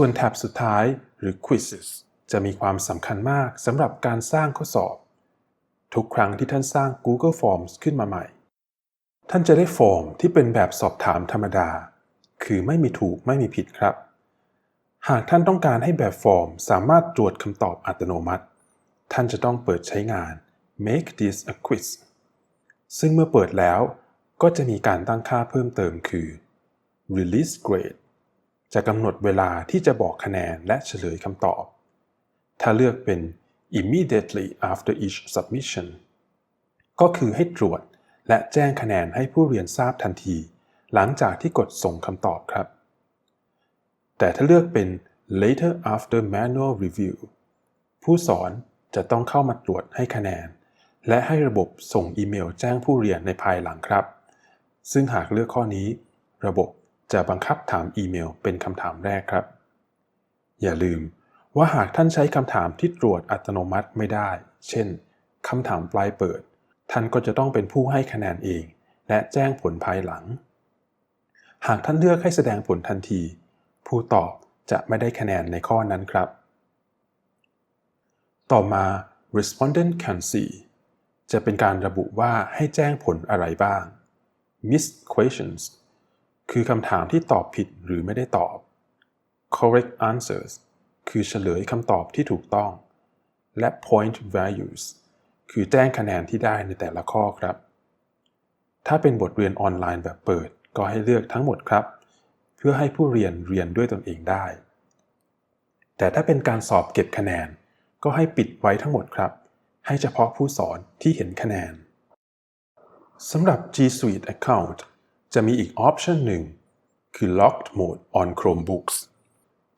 ส่วนแท็บสุดท้ายหรือ quizzes จะมีความสำคัญมากสำหรับการสร้างข้อสอบ ทุกครั้งที่ท่านสร้าง Google Forms ขึ้นมาใหม่ ท่านจะได้ฟอร์มที่เป็นแบบสอบถามธรรมดา คือไม่มีถูกไม่มีผิดครับ หากท่านต้องการให้แบบฟอร์มสามารถตรวจคำตอบอัตโนมัติ ท่านจะต้องเปิดใช้งาน make this a quiz ซึ่งเมื่อเปิดแล้วก็จะมีการตั้งค่าเพิ่มเติมคือ release grade จะกำหนดเวลาที่จะบอกคะแนนและเฉลยคำตอบ ถ้าเลือกเป็น immediately after each submission ก็คือให้ตรวจและแจ้งคะแนนให้ผู้เรียนทราบทันที หลังจากที่กดส่งคำตอบครับ แต่ถ้าเลือกเป็น later after manual review ผู้สอนจะต้องเข้ามาตรวจให้คะแนน และให้ระบบส่งอีเมลแจ้งผู้เรียนในภายหลังครับ ซึ่งหากเลือกข้อนี้ ระบบ จะบังคับถามอีเมลเป็นคำถามแรกครับ อย่าลืมว่าหากท่านใช้คำถามที่ตรวจอัตโนมัติไม่ได้ เช่นคำถามปลายเปิด ท่านก็จะต้องเป็นผู้ให้คะแนนเอง และแจ้งผลภายหลัง หากท่านเลือกให้แสดงผลทันที ผู้ตอบจะไม่ได้คะแนนในข้อนั้นครับ ต่อมา respondent can see จะเป็นการระบุว่าให้แจ้งผลอะไรบ้าง missed questions คือคำถามที่ตอบผิดหรือไม่ได้ตอบ correct answers คือเฉลยคำตอบที่ถูกต้อง และ point values คือแจ้งคะแนนที่ได้ในแต่ละข้อครับ ถ้าเป็นบทเรียนออนไลน์แบบเปิดก็ให้เลือกทั้งหมดครับ เพื่อให้ผู้เรียนเรียนด้วยตนเองได้ แต่ถ้าเป็นการสอบเก็บคะแนน ก็ให้ปิดไว้ทั้งหมดครับ ให้เฉพาะผู้สอนที่เห็นคะแนนสำหรับ G Suite Account จะมีอีกออปชันหนึ่ง คือ Locked Mode on Chromebooks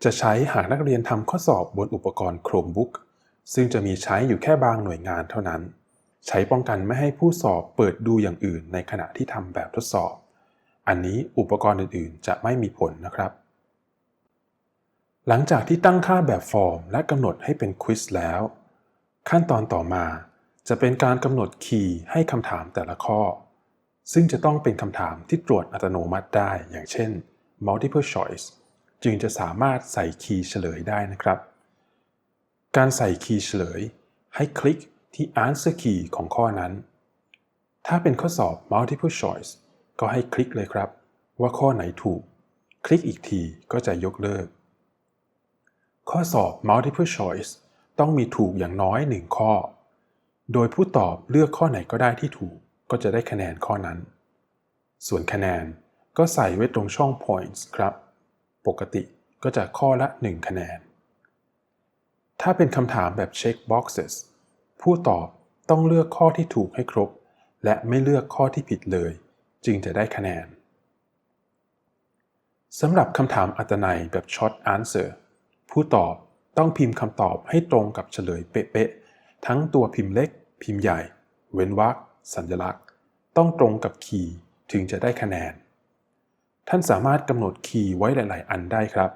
จะใช้หากนักเรียนทำข้อสอบบนอุปกรณ์ Chromebook ซึ่งจะมีใช้อยู่แค่บางหน่วยงานเท่านั้น ใช้ป้องกันไม่ให้ผู้สอบเปิดดูอย่างอื่นในขณะที่ทำแบบทดสอบ อันนี้อุปกรณ์อื่นๆ จะไม่มีผลนะครับ หลังจากที่ตั้งค่าแบบฟอร์ม และกำหนดให้เป็นควิสแล้ว ขั้นตอนต่อมาจะเป็นการกำหนดคีย์ให้คำถามแต่ละข้อ ซึ่งจะต้องเป็นคำถามที่ตรวจอัตโนมัติได้ อย่างเช่น multiple choice จึงจะสามารถใส่คีย์เฉลยได้นะครับ การใส่คีย์เฉลย ให้คลิกที่ answer key ของข้อนั้น ถ้าเป็นข้อสอบ multiple choice ก็ให้คลิกเลยครับ ว่าข้อไหนถูก คลิกอีกทีก็จะยกเลิก ข้อสอบ multiple choice ต้องมีถูกอย่างน้อย 1 ข้อ โดยผู้ตอบเลือกข้อไหนก็ได้ที่ถูก ก็จะได้คะแนนข้อนั้น ส่วนคะแนนก็ใส่ไว้ตรงช่อง points ครับ ปกติก็จะข้อละ 1 คะแนน ถ้าเป็นคำถามแบบ check boxes ผู้ตอบต้องเลือกข้อที่ถูกให้ครบ และไม่เลือกข้อที่ผิดเลย จึงจะได้คะแนนสำหรับคำถามอัตนัยแบบ short answer ผู้ตอบต้องพิมพ์คำตอบให้ตรงกับเฉลยเป๊ะๆทั้งตัวพิมพ์เล็ก พิมพ์ใหญ่ เว้นวรรค สัญลักษณ์ ต้องตรงกับคีย์ถึงจะได้คะแนน ท่านสามารถกำหนดคีย์ไว้หลาย ๆ อันได้ครับ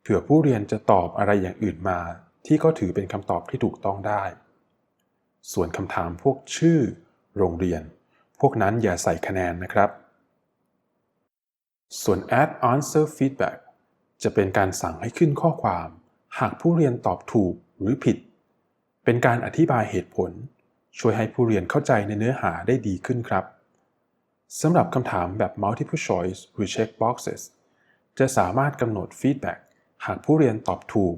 เผื่อผู้เรียนจะตอบอะไรอย่างอื่นมา ที่ก็ถือเป็นคำตอบที่ถูกต้องได้ ส่วนคำถามพวกชื่อ โรงเรียน พวกนั้นอย่าใส่คะแนนนะครับ ส่วน add answer feedback จะเป็นการสั่งให้ขึ้นข้อความ หากผู้เรียนตอบถูกหรือผิด เป็นการอธิบายเหตุผล ช่วยให้ผู้เรียนเข้าใจในเนื้อหาได้ดีขึ้นครับสำหรับคำถามแบบ multiple choice หรือ check boxes จะสามารถกำหนด feedback หากผู้เรียนตอบถูก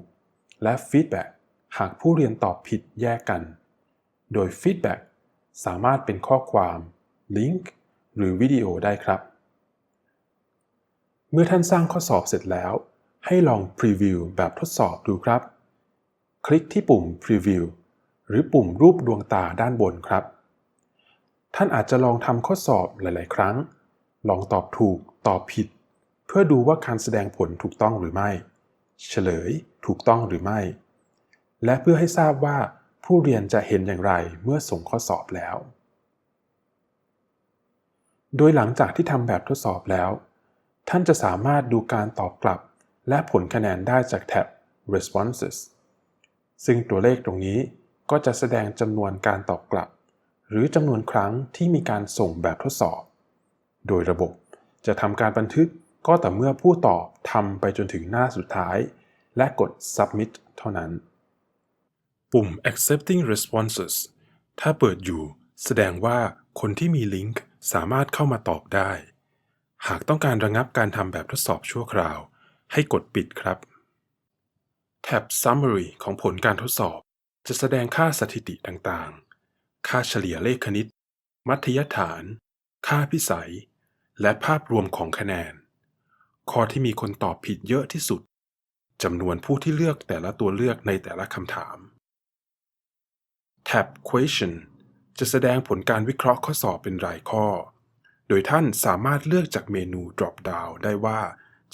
และ feedback หากผู้เรียนตอบผิดแยกกัน โดย feedback สามารถเป็นข้อความ link หรือวิดีโอได้ครับ เมื่อท่านสร้างข้อสอบเสร็จแล้ว ให้ลอง preview แบบทดสอบดูครับ คลิกที่ปุ่ม preview หรือปุ่มรูปดวงตาด้านบนครับ ท่านอาจจะลองทำข้อสอบหลาย ๆ ครั้ง ลองตอบถูก ตอบผิด เพื่อดูว่าการแสดงผลถูกต้องหรือไม่ เฉลยถูกต้องหรือไม่ และเพื่อให้ทราบว่าผู้เรียนจะเห็นอย่างไรเมื่อส่งข้อสอบแล้ว โดยหลังจากที่ทำแบบทดสอบแล้ว ท่านจะสามารถดูการตอบกลับ และผลคะแนนได้จากแท็บ responses ซึ่งตัวเลขตรงนี้ ก็จะแสดงจำนวนการตอบกลับ หรือจำนวนครั้งที่มีการส่งแบบทดสอบ โดยระบบจะทำการบันทึกก็แต่เมื่อผู้ตอบทำไปจนถึงหน้าสุดท้าย และกด submit เท่านั้น ปุ่ม accepting responses ถ้าเปิดอยู่ แสดงว่าคนที่มีลิงก์สามารถเข้ามาตอบได้ หากต้องการระงับการทำแบบทดสอบชั่วคราว ให้กดปิดครับ แท็บ Summary ของผลการทดสอบ จะแสดงค่าสถิติต่างๆ ค่าเฉลี่ยเลขคณิต มัธยฐาน ค่าพิสัย และภาพรวมของคะแนน ข้อที่มีคนตอบผิดเยอะที่สุดจำนวนผู้ที่เลือกแต่ละตัวเลือกในแต่ละคำถามแท็บ Question จะแสดงผลการวิเคราะห์ข้อสอบเป็นรายข้อ โดยท่านสามารถเลือกจากเมนู drop down ได้ว่า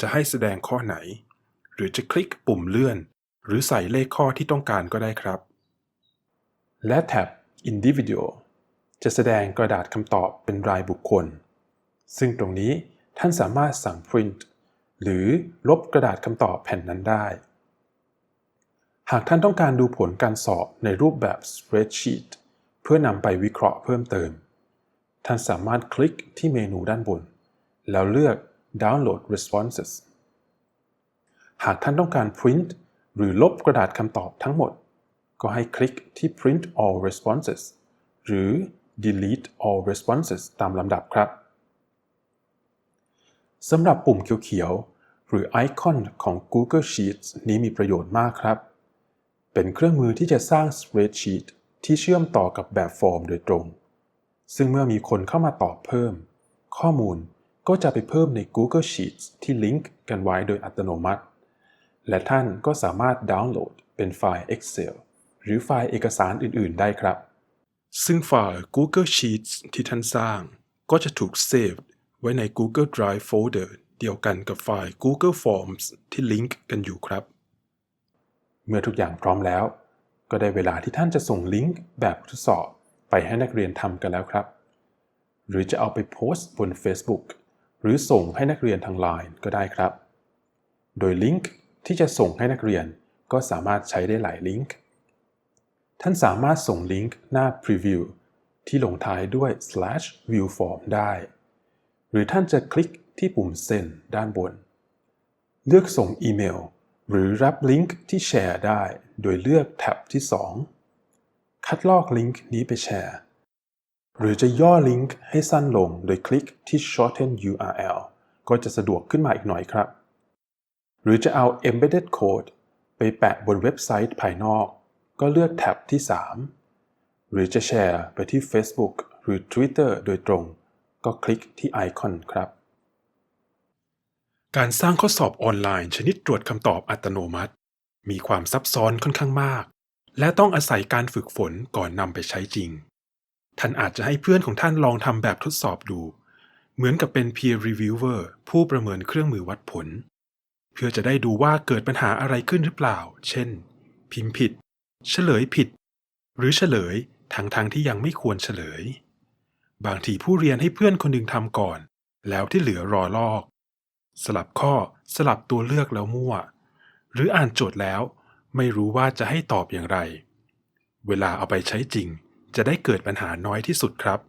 จะให้แสดงข้อไหน หรือจะคลิกปุ่มเลื่อน หรือใส่เลขข้อที่ต้องการก็ได้ครับ และแท็บ Individual จะแสดงกระดาษคำตอบเป็นรายบุคคล ซึ่งตรงนี้ท่านสามารถสั่ง print หรือลบกระดาษคำตอบแผ่นนั้นได้ หากท่านต้องการดูผลการสอบในรูปแบบ spreadsheet เพื่อนำไปวิเคราะห์เพิ่มเติม ท่านสามารถคลิกที่เมนูด้านบน แล้วเลือก download responses หากท่านต้องการ print หรือลบกระดาษคำตอบทั้งหมด ก็ให้คลิกที่ print all responses หรือ delete all responses ตามลำดับครับสำหรับปุ่มเขียวๆ หรือไอคอนของ Google Sheets นี้มีประโยชน์มากครับ เป็นเครื่องมือที่จะสร้าง spreadsheet ที่เชื่อมต่อกับแบบฟอร์มโดยตรง ซึ่งเมื่อมีคนเข้ามาตอบเพิ่ม ข้อมูลก็จะไปเพิ่มใน Google Sheets ที่ลิงก์กันไว้โดยอัตโนมัติ และท่านก็สามารถดาวน์โหลดเป็นไฟล์ Excel หรือไฟล์เอกสารอื่น ๆ ได้ครับ ซึ่งไฟล์ Google Sheets ที่ท่านสร้าง ก็จะถูก save ไว้ใน Google Drive folder เดียวกันกับไฟล์ Google Forms ที่ลิงก์กันอยู่ครับ เมื่อทุกอย่างพร้อมแล้ว ก็ได้เวลาที่ท่านจะส่งลิงก์แบบทดสอบไปให้นักเรียนทำกันแล้วครับ หรือจะเอาไปโพสต์บน Facebook หรือส่งให้นักเรียนทาง Line ก็ได้ครับ โดยลิงก์ที่จะส่งให้นักเรียนก็สามารถใช้ได้หลายลิงก์ ท่านสามารถส่งลิงก์หน้า Preview ที่ลงท้ายด้วย slash view form ได้ หรือท่านจะคลิกที่ปุ่ม Send ด้านบน เลือกส่งอีเมล หรือรับลิงก์ที่แชร์ได้ โดยเลือกแท็บที่ 2 คัดลอกลิงก์นี้ไปแชร์ หรือจะย่อลิงก์ให้สั้นลงโดยคลิกที่ shorten URL ก็จะสะดวกขึ้นมาอีกหน่อยครับ หรือจะเอา embedded code ไปแปะบนเว็บไซต์ภายนอก ก็เลือกแท็บที่ 3 หรือจะแชร์ไปที่ Facebook หรือ Twitter โดยตรง ก็คลิกที่ไอคอนครับ การสร้างข้อสอบออนไลน์ชนิดตรวจคำตอบอัตโนมัติ มีความซับซ้อนค่อนข้างมาก และต้องอาศัยการฝึกฝนก่อนนำไปใช้จริง ท่านอาจจะให้เพื่อนของท่านลองทำแบบทดสอบดู เหมือนกับเป็น peer reviewer ผู้ประเมินเครื่องมือวัดผล เพื่อจะได้ดูว่าเกิดปัญหาอะไรขึ้นหรือเปล่า เช่น พิมพ์ผิด เฉลยผิด หรือเฉลยทั้งทางๆที่ยังไม่ควรเฉลย บางทีผู้เรียนให้เพื่อนคนหนึ่งทำก่อน แล้วที่เหลือรอลอก สลับข้อสลับตัวเลือกแล้วมั่ว หรืออ่านโจทย์แล้ว ไม่รู้ว่าจะให้ตอบอย่างไร เวลาเอาไปใช้จริง จะได้เกิดปัญหาน้อยที่สุดครับ